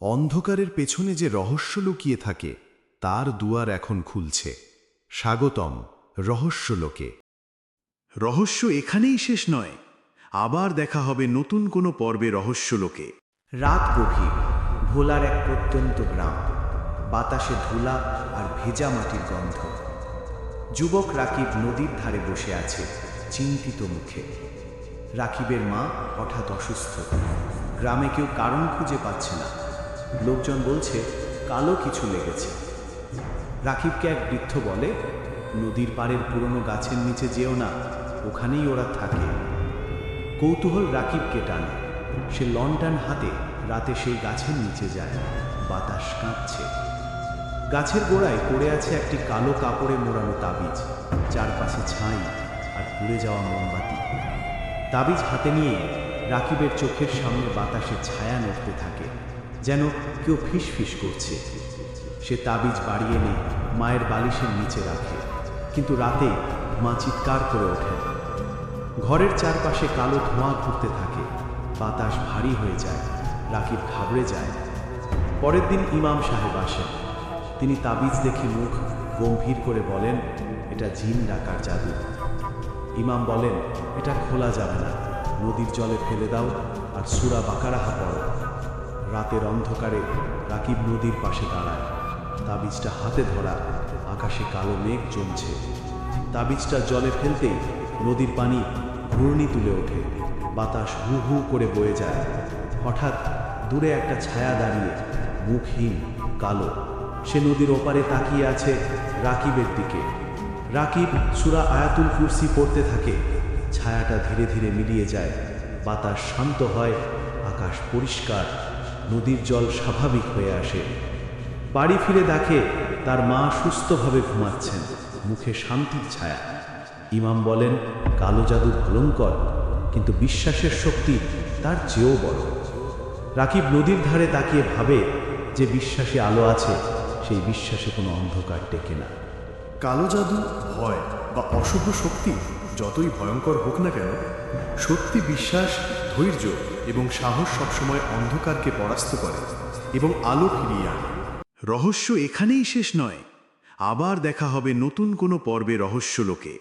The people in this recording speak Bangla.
অন্ধকারের পেছনে যে রহস্য লুকিয়ে থাকে, তার দুয়ার এখন খুলছে। স্বাগতম রহস্যলোকে। রহস্য এখানেই শেষ নয়। আবার দেখা হবে নতুন কোনো পর্বে রহস্যলোকে। রাত গভীর, ভোলার এক প্রত্যন্ত গ্রাম। বাতাসে ধুলা আর ভেজা মাটির গন্ধ। যুবক রাকিব নদীর ধারে বসে আছে, চিন্তিত মুখে। রাকিবের মা হঠাৎ অসুস্থ। গ্রামে কেউ কারণ খুঁজে পাচ্ছে না। লোকজন বলছে, কালো কিছু লেগেছে। রাকিবকে এক বৃদ্ধ বলে, নদীর পাড়ের পুরনো গাছের নিচে যেও না, ওখানেই ওরা থাকে। কৌতূহল রাকিবকে টানে। সে লন্টান হাতে রাতে সেই গাছের নিচে যায়, বাতাস কাঁপছে। গাছের গোড়ায় পড়ে আছে একটি কালো কাপড়ে মোড়ানো তাবিজ, চারপাশে ছাই আর পুড়ে যাওয়া মোমবাতি। তাবিজ হাতে নিয়ে রাকিবের চোখের সামনে বাতাসে ছায়া নড়তে থাকে। যেন কেউ ফিস ফিস করছে। সে তাবিজ বাড়িয়ে এনে মায়ের বালিশের নিচে রাখে, কিন্তু রাতে মা চিৎকার করে ওঠে ঘরের চারপাশে কালো ধোঁয়া ঘুরতে থাকে, বাতাস ভারী হয়ে যায়, রাকিব ঘাবড়ে যায়। পরের দিন ইমাম সাহেব আসেন। তিনি তাবিজ দেখে মুখ গম্ভীর করে বলেন, এটা জিন ডাকার জাদু। ইমাম বলেন, এটা খোলা যাবে না। নদীর জলে ফেলে দাও আর সুরা বাকারাহা পড়ো। রাতের অন্ধকারে রাকিব নদীর পাশে দাঁড়ায়। তাবিজটা হাতে ধরা, আকাশে কালো মেঘ জমছে। তাবিজটা জলে ফেলতেই নদীর পানি ঘূর্ণি তুলে ওঠে। বাতাস হু হু করে বয়ে যায়। হঠাৎ দূরে একটা ছায়া দাঁড়িয়ে মুখহীন, কালো। সে নদীর ওপারে তাকিয়ে আছে রাকিবের দিকে। রাকিব সুরা আয়াতুল কুরসি পড়তে থাকে। ছায়াটা ধীরে ধীরে মিলিয়ে যায়। বাতাস শান্ত হয়, আকাশ পরিষ্কার। নদীর জল স্বাভাবিক হয়ে আসে। বাড়ি ফিরে দেখে তার মা সুস্থভাবে ঘুমাচ্ছেন, মুখে শান্তির ছায়া। ইমাম বলেন, কালো জাদু ভয়ঙ্কর, কিন্তু বিশ্বাসের শক্তি তার চেয়েও বড়। রাকিব নদীর ধারে তাকিয়ে ভাবে যে বিশ্বাসে আলো আছে, সেই বিশ্বাসে কোনো অন্ধকার টেকে না। কালো জাদু ভয় বা অশুভ শক্তি যতই ভয়ঙ্কর হোক না কেন, সত্যি বিশ্বাস ধৈর্য এবং সাহস সবসময় অন্ধকারকে পরাস্ত করে এবং আলো ফিরিয়ে আনে। রহস্য এখানেই শেষ নয়। আবার দেখা হবে নতুন কোনো পর্বে রহস্যলোকে